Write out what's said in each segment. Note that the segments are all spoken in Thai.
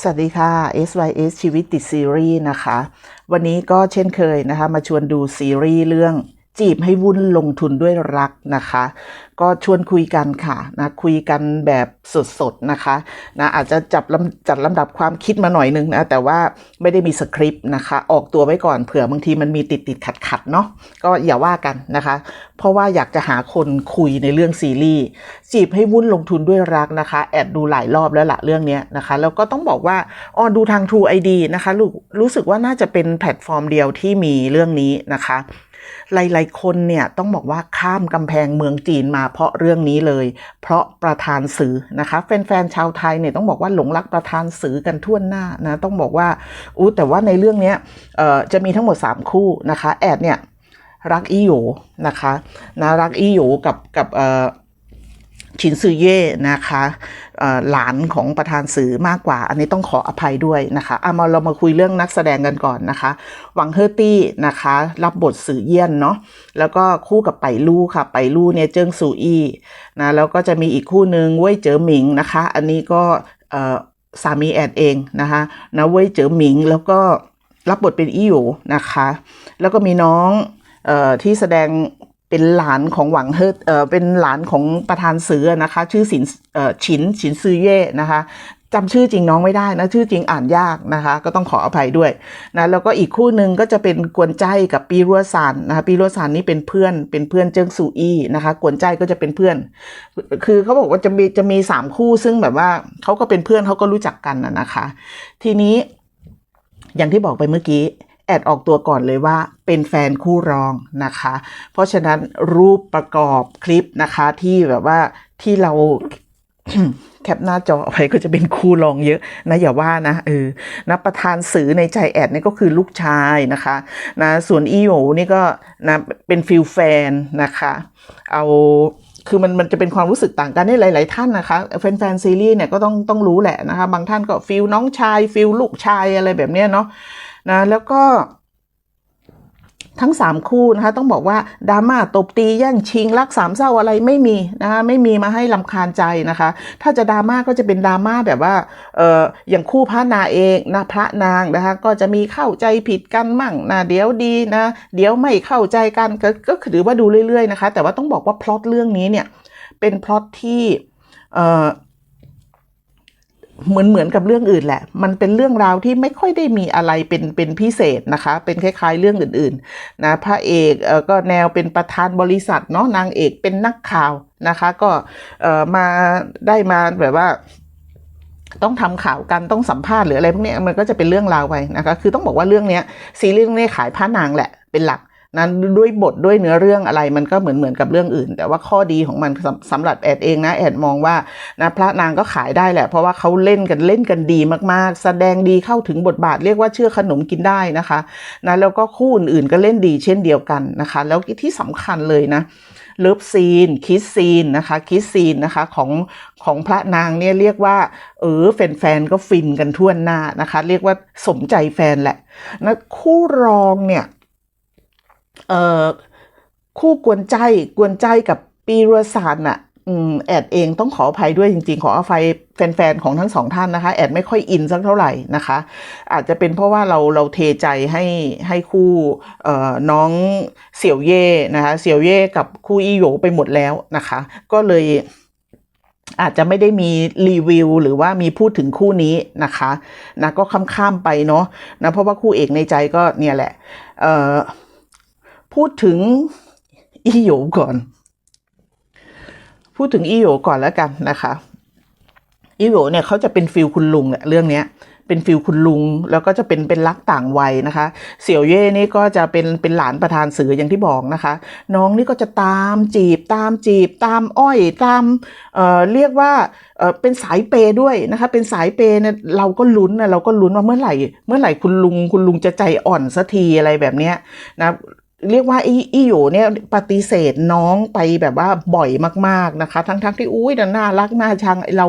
สวัสดีค่ะ SYS ชีวิตติดซีรีส์นะคะ วันนี้ก็เช่นเคยนะคะ มาชวนดูซีรีส์เรื่อง จีบให้วุ่นลงทุนด้วยรักนะคะ ก็ชวนคุยกันค่ะนะคุยกันแบบสดๆนะคะนะอาจจะจับลำจัดลำดับความคิดมาหน่อยนึงนะแต่ว่าไม่ได้มีสคริปต์นะคะ ออกตัวไว้ก่อนเผื่อบางทีมันมีติดติดขัดขัดเนาะก็อย่าว่ากันนะคะ เพราะว่าอยากจะหาคนคุยในเรื่องซีรีส์จีบให้วุ่นลงทุนด้วยรักนะคะ แอดดูหลายรอบแล้วละเรื่องนี้นะคะ แล้วก็ต้องบอกว่าอ๋อดูทาง True ID นะคะรู้รู้สึกว่าน่าจะเป็นแพลตฟอร์มเดียวที่มีเรื่องนี้นะคะ หลายๆ คนเนี่ยต้องบอกว่าข้ามกำแพงเมืองจีนมาเพราะเรื่องนี้เลย เพราะประธานสื่อนะคะแฟนๆชาวไทยเนี่ยต้องบอกว่าหลงรักประธานสื่อกันทั่วหน้านะต้องบอกว่าอู้แต่ว่าในเรื่องเนี้ยจะมีทั้งหมด 3 คู่นะคะแอดเนี่ยรักอีโยนะคะนะรักอีโยกับกับเอ่อ ชินซือเย่นะคะหลานของประธานสื่อมากกว่า อันนี้ต้องขออภัยด้วยนะคะเอามาเรามาคุยเรื่องนักแสดงกันก่อนนะคะหวังเฮอร์ตี้นะคะ รับบทสื่อเยี่ยนเนาะแล้วก็คู่กับไปลู่ค่ะไปลู่เนี่ยเจิ้งซูอี้นะแล้วก็จะมีอีกคู่หนึ่งเว่ยเจ๋อหมิงนะคะ อันนี้ก็สามีแอดเองนะคะนะเว่ยเจ๋อหมิงแล้วก็รับบทเป็นอี้หยูนะคะ แล้วก็มีน้องออที่แสดง เป็นหลานของหวังเฮิร์ตเอ่อเป็นหลานของประธานเสือนะคะ ชื่อสินเอ่อฉินฉินซือเย่นะคะจำชื่อจริงน้องไม่ได้นะชื่อจริงอ่านยากนะคะ ก็ต้องขออภัยด้วยนะแล้วก็อีกคู่หนึ่งก็จะเป็นกวนใจกับปีรัวซานนะคะปีรัวซานนี่เป็นเพื่อนเป็นเพื่อนเจิ้งซูอี้นะคะ กวนใจก็จะเป็นเพื่อน คือเขาบอกว่าจะมีจะมีสามคู่ซึ่งแบบว่าเขาก็เป็นเพื่อนเขาก็รู้จักกันนะนะคะ ทีนี้อย่างที่บอกไปเมื่อกี้ แอดออกตัวก่อนเลยว่าเป็นแฟนคู่รองนะคะ เพราะฉะนั้นรูปประกอบคลิปนะคะที่แบบว่าที่เราแคปหน้าจอไว้ก็จะเป็นคู่รองเยอะนะอย่าว่านะเออนะประธานสื่อในใจแอดนี่ก็คือลูกชายนะคะนะส่วนอีโหนี่ก็นะเป็นฟิลแฟนนะคะ เอาคือมันมันจะเป็นความรู้สึกต่างกันในหลาย ๆ ท่านนะคะแฟนๆซีรีส์เนี่ยก็ต้องต้องรู้แหละนะคะ บางท่านก็ฟิลน้องชายฟิลลูกชายอะไรแบบเนี้ยเนาะ นะแล้วก็ทั้งสามคู่นะคะต้องบอกว่าดราม่าตบตีแย่งชิงรักสามเศร้าอะไรไม่มีนะคะไม่มีมาให้ลำคาญใจนะคะ ถ้าจะดราม่าก็จะเป็นดราม่าแบบว่าเอออย่างคู่พระนาเองนะพระนางนะคะก็จะมีเข้าใจผิดกันมั่งนะเดี๋ยวดีนะเดี๋ยวไม่เข้าใจกันก็ก็ถือว่าดูเรื่อยๆนะคะ แต่ว่าต้องบอกว่าพล็อตเรื่องนี้เนี่ยเป็นพล็อตที่เออ เหมือนเหมือนกับเรื่องอื่นแหละ มันเป็นเรื่องราวที่ไม่ค่อยได้มีอะไรเป็นเป็นพิเศษนะคะ เป็นคล้ายๆเรื่องอื่นๆนะพระเอกเออก็แนวเป็นประธานบริษัทเนาะนางเอกเป็นนักข่าวนะคะ ก็เออมาได้มาแบบว่าต้องทำข่าวกันต้องสัมภาษณ์หรืออะไรพวกนี้มันก็จะเป็นเรื่องราวไปนะคะ คือต้องบอกว่าเรื่องเนี้ยซีรีส์เรื่องนี้ขายพระนางแหละเป็นหลัก นะด้วยบทด้วยเนื้อเรื่องอะไรมันก็เหมือนเหมือนกับเรื่องอื่น แต่ว่าข้อดีของมันสำสำหรับแอดเองนะแอดมองว่านะพระนางก็ขายได้แหละ เพราะว่าเขาเล่นกันเล่นกันดีมากๆ แสดงดีเข้าถึงบทบาทเรียกว่าเชื่อขนมกินได้นะคะนะแล้วก็คู่อื่นๆก็เล่นดีเช่นเดียวกันนะคะ แล้วที่สำคัญเลยนะเลิฟซีนคิสซีนนะคะคิสซีนนะคะของของพระนางเนี่ยเรียกว่าเออแฟนๆก็ฟินกันทั่วหน้านะคะ เรียกว่าสมใจแฟนแหละนะคู่รองเนี่ย เอ่อคู่กวนใจกวนใจกับปีรสานอะอืมแอดเองต้องขออภัยด้วยจริง ๆ ขออภัยแฟน ๆ ของทั้งสองท่านนะคะ แอดไม่ค่อยอินสักเท่าไหร่นะคะ อาจจะเป็นเพราะว่าเราเราเทใจให้ให้คู่เอ่อน้องเสี่ยวเย่นะคะ เสี่ยวเย่กับคู่อีโยไปหมดแล้วนะคะ ก็เลยอาจจะไม่ได้มีรีวิวหรือว่ามีพูดถึงคู่นี้นะคะนะก็ข้ามๆไปเนาะนะเพราะว่าคู่เอกในใจก็เนี่ยแหละ เอ่อ พูดถึงอีโยก่อน พูดถึงอีโยก่อนแล้วกันนะคะอีโยเนี่ยเขาจะเป็นฟิลคุณลุงเนี่ยเรื่องเนี้ยเป็นฟิลคุณลุง แล้วก็จะเป็นเป็นรักต่างวัยนะคะ เสี่ยวเย่นี่ก็จะเป็นเป็นหลานประธานสื่ออย่างที่บอกนะคะ น้องนี่ก็จะตามจีบ ตามจีบ ตามอ้อยตามเอ่อเรียกว่าเอ่อเป็นสายเปย์ด้วยนะคะ เป็นสายเปย์เนี่ยเราก็ลุ้นนะเราก็ลุ้นว่าเมื่อไหร่ เมื่อไหร่คุณลุงคุณลุงจะใจอ่อนสักทีอะไรแบบเนี้ยนะ เรียกว่าอีอีโหยเนี่ยปฏิเสธน้องไปแบบว่าบ่อยมากๆนะคะ ทั้งๆที่อุ้ยน่ารักน่าชังเรา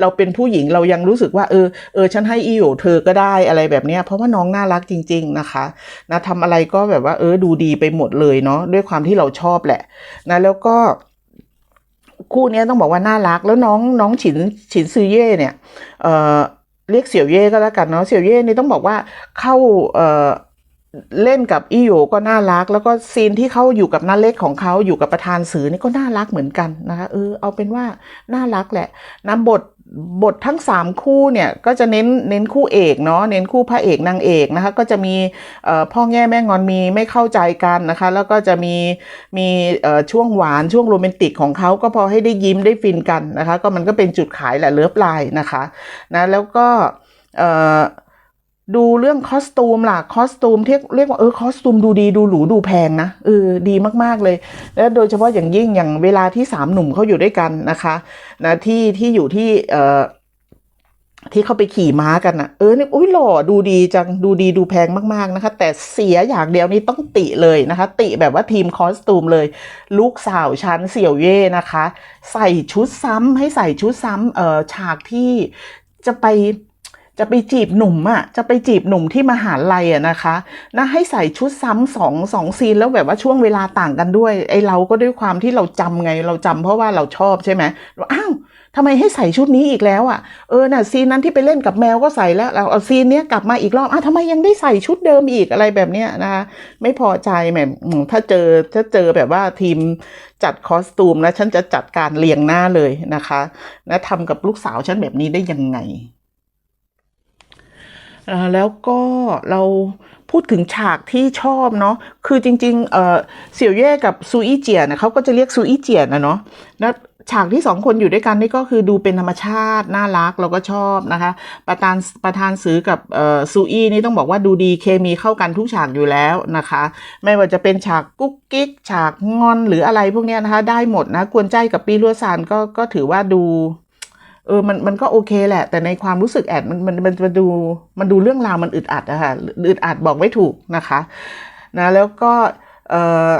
เราเป็นผู้หญิงเรายังรู้สึกว่าเออเออฉันให้อีโหยเธอก็ได้อะไรแบบเนี้ยเพราะว่าน้องน่ารักจริง ๆนะคะนะทำอะไรก็แบบว่าเออดูดีไปหมดเลยเนาะด้วยความที่เราชอบแหละนะแล้วก็คู่นี้ต้องบอกว่าน่ารักแล้วน้องน้องฉินฉินซือเย่เนี่ยเอ่อเรียกเสี่ยวเย่ก็แล้วกันเนาะเสี่ยวเย่นี่ต้องบอกว่าเข้าเอ่อ เล่นกับอีโยก็น่ารัก แล้วก็ซีนที่เขาอยู่กับน้าเล็กของเขาอยู่กับประธานสื่อนี่ก็น่ารักเหมือนกันนะคะเออเอาเป็นว่าน่ารักแหละนะบทบททั้งสามคู่เนี่ยก็จะเน้นเน้นคู่เอกเนาะเน้นคู่พระเอกนางเอกนะคะก็จะมีพ่อแง่แม่งอนมีไม่เข้าใจกันนะคะแล้วก็จะมีมีช่วงหวานช่วงโรแมนติกของเขาก็พอให้ได้ยิ้มได้ฟินกันนะคะก็มันก็เป็นจุดขายแหละเลิฟไลน์นะคะนะแล้วก็เอ่อ ดูเรื่องคอสตูมล่ะคอสตูมเที่เรียกว่าเออคอสตูมดูดีดูหรูดูแพงนะเออดีมากๆเลย แล้วโดยเฉพาะอย่างยิ่งอย่างเวลาที่สามหนุ่มเขาอยู่ด้วยกันนะคะนะที่ที่อยู่ที่เอ่อที่เขาไปขี่ม้ากันนะเออนี่อุ้ยหล่อดูดีจังดูดีดูแพงมาก ๆนะคะ แต่เสียอย่างเดียวนี่ต้องติเลยนะคะ ติแบบว่าทีมคอสตูมเลย ลูกสาวชั้นเสี่ยวเย่นะคะ ใส่ชุดซ้ำให้ใส่ชุดซ้ำเอ่อฉากที่จะไป จะไปจีบหนุ่มอะ่ะจะไปจีบหนุ่มที่มหาลัยอะนะคะนะให้ใส่ชุดซ้ำสองสองซีนแล้วแบบว่าช่วงเวลาต่างกันด้วย ไอเราก็ด้วยความที่เราจำไง เราจำเพราะว่าเราชอบใช่ไหมว่าอ้าวทำไมให้ใส่ชุดนี้อีกแล้วอะ่ะเออน่ะซีนนั้นที่ไปเล่นกับแมวก็ใส่แล้วเราเอาซีนเนี้ยกลับมาอีกรอบอ้าวทำไมยังได้ใส่ชุดเดิมอีกอะไรแบบเนี้ยนะคะไม่พอใจแหมถ้าเจอถ้าเจอแบบว่าทีมจัดคอสตูมนะฉันจะจัดการเรียงหน้าเลยนะคะนะทำกับลูกสาวฉันแบบนี้ได้ยังไง แล้วก็เราพูดถึงฉากที่ชอบเนาะ คือจริงๆเเสี่ยวเย่กับซูอี้เจียนะเขาก็จะเรียกซูอี้เจียนะเนาะแล้วฉากที่สองคนอยู่ด้วยกันนี่ก็คือดูเป็นธรรมชาติ น่ารักเราก็ชอบนะคะ ประธานประธานซื้อกับซูอี้นี่ต้องบอกว่าดูดีเคมีเข้ากันทุกฉากอยู่แล้วนะคะ ไม่ว่าจะเป็นฉากกุ๊กกิ๊ก ฉากงอนหรืออะไรพวกนี้นะคะ ได้หมดนะ กวนใจกับปีลัวซานก็ก็ถือว่าดู เออมันมันก็โอเคแหละ แต่ในความรู้สึกแอดมันมันมันมันดูมันดูเรื่องราวมันอึดอัดอะค่ะอึดอัดบอกไม่ถูกนะคะนะแล้วก็เออ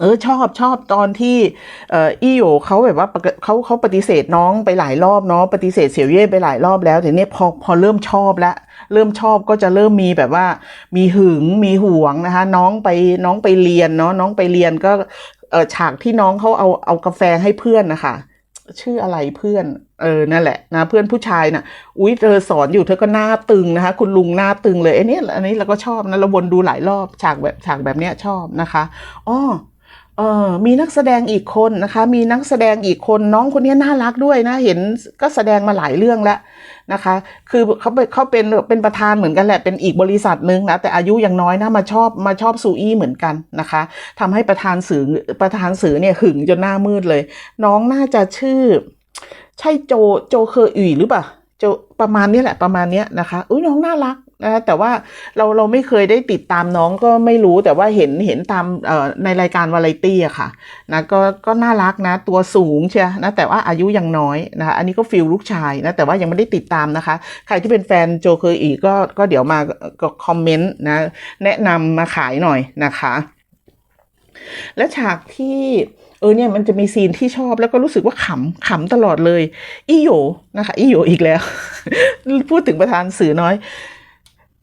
เออชอบชอบตอนที่เอออีโยเขาแบบว่าเขาเขาปฏิเสธน้องไปหลายรอบเนาะปฏิเสธเสี่ยวเย่ไปหลายรอบแล้วแต่เนี้ยพอพอเริ่มชอบแล้วเริ่มชอบก็จะเริ่มมีแบบว่ามีหึงมีห่วงนะคะ น้องไปน้องไปเรียนเนาะน้องไปเรียนก็เออฉากที่น้องเขาเอาเอากาแฟให้เพื่อนนะคะ ชื่ออะไรเพื่อน เออนั่นแหละนะเพื่อนผู้ชายน่ะ อุ้ยเธอสอนอยู่เธอก็หน้าตึงนะคะ คุณลุงหน้าตึงเลยไอ้นี่อันนี้เราก็ชอบนะเราวนดูหลายรอบฉากแบบฉากแบบเนี้ยชอบนะคะอ้อ เออมีนักแสดงอีกคนนะคะ มีนักแสดงอีกคนน้องคนนี้น่ารักด้วยนะ เห็นก็แสดงมาหลายเรื่องแล้วนะคะ คือเขาเป็นเขาเป็นเป็นประธานเหมือนกันแหละเป็นอีกบริษัทหนึ่งนะแต่อายุยังน้อยนะมาชอบมาชอบซูอี้เหมือนกันนะคะทำให้ประธานสื่อประธานสื่อเนี่ยหึงจนหน้ามืดเลย น้องน่าจะชื่อ ใช่โจโจเคออุ่ยหรือเปล่าโจประมาณนี้แหละประมาณนี้นะคะอุ้ยน้องน่ารัก นะแต่ว่าเราเราไม่เคยได้ติดตามน้องก็ไม่รู้แต่ว่าเห็นเห็นตามในรายการวาไรตี้อะค่ะนะก็ก็น่ารักนะตัวสูงเชียนะแต่ว่าอายุยังน้อยนะคะอันนี้ก็ฟิลลูกชายนะแต่ว่ายังไม่ได้ติดตามนะคะ ใครที่เป็นแฟนโจเคออีก็ก็เดี๋ยวมาก็คอมเมนต์นะแนะนำมาขายหน่อยนะคะ และฉากที่เออเนี่ยมันจะมีซีนที่ชอบแล้วก็รู้สึกว่าขำขำตลอดเลย อีโยนะคะอีโยอีกแล้ว พูดถึงประธานสื่อน้อย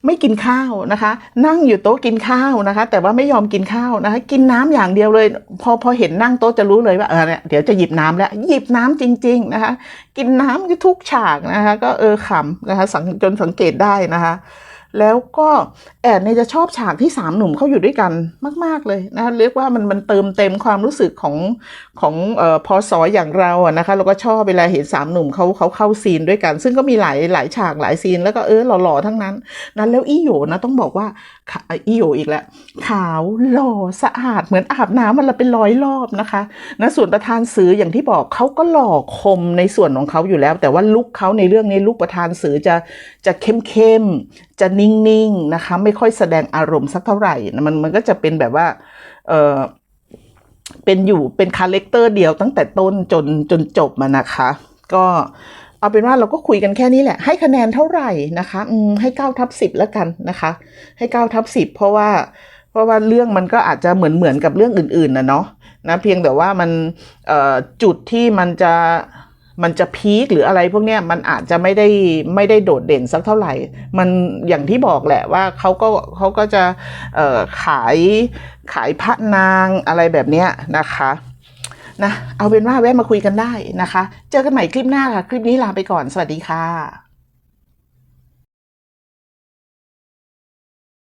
ไม่กินข้าวนะคะ นั่งอยู่โต๊ะกินข้าวนะคะ แต่ว่าไม่ยอมกินข้าวนะคะ กินน้ำอย่างเดียวเลย พอพอเห็นนั่งโต๊ะจะรู้เลยว่าเออเนี่ยเดี๋ยวจะหยิบน้ำแล้ว หยิบน้ำจริง ๆนะคะ กินน้ำทุกฉากนะคะ ก็เออขำนะคะสังจนสังเกตได้นะคะ แล้วก็แอดเนี่ยจะชอบฉากที่สามหนุ่มเขาอยู่ด้วยกันมาก ๆเลยนะเรียกว่ามันมันเติมเต็มความรู้สึกของของเอ่อพอสออย่างเราอะนะคะเราก็ชอบเวลาเห็นสามหนุ่มเขาเขาเข้าซีนด้วยกัน ซึ่งก็มีหลายหลายฉากหลายซีนแล้วก็เออหล่อๆทั้งนั้นนั้นแล้วอีโยนะต้องบอกว่าอีโยอีกแล้วขาวหล่อสะอาดเหมือนอาบน้ำมันละเป็นร้อยรอบนะคะนะส่วนประธานสื่ออย่างที่บอกเขาก็หล่อคมในส่วนของเขาอยู่แล้ว แต่ว่าลุคเขาในเรื่องนี้ลุคประธานสื่อจะจะเข้มเข้ม จะนิ่งๆนะคะ ไม่ค่อยแสดงอารมณ์สักเท่าไหร่มันมันก็จะเป็นแบบว่าเออเป็นอยู่เป็นคาแรคเตอร์เดียวตั้งแต่ต้นจนจนจบมานะคะ ก็เอาเป็นว่าเราก็คุยกันแค่นี้แหละ ให้คะแนนเท่าไหร่นะคะอืมให้เก้าทับสิบแล้วกันนะคะ ให้เก้าทับสิบเพราะว่า เพราะว่าเรื่องมันก็อาจจะเหมือนเหมือนกับเรื่องอื่นๆนะเนาะนะเพียงแต่ว่ามันเอ่อจุดที่มันจะ มันจะพีคหรืออะไรพวกเนี้ยมันอาจจะไม่ได้ไม่ได้โดดเด่นสักเท่าไหร่ มันอย่างที่บอกแหละว่าเขาก็เขาก็จะขายขายพระนางอะไรแบบเนี้ยนะคะนะเอาเป็นว่าแวะมาคุยกันได้นะคะ เจอกันใหม่คลิปหน้าค่ะ คลิปนี้ลาไปก่อนสวัสดีค่ะ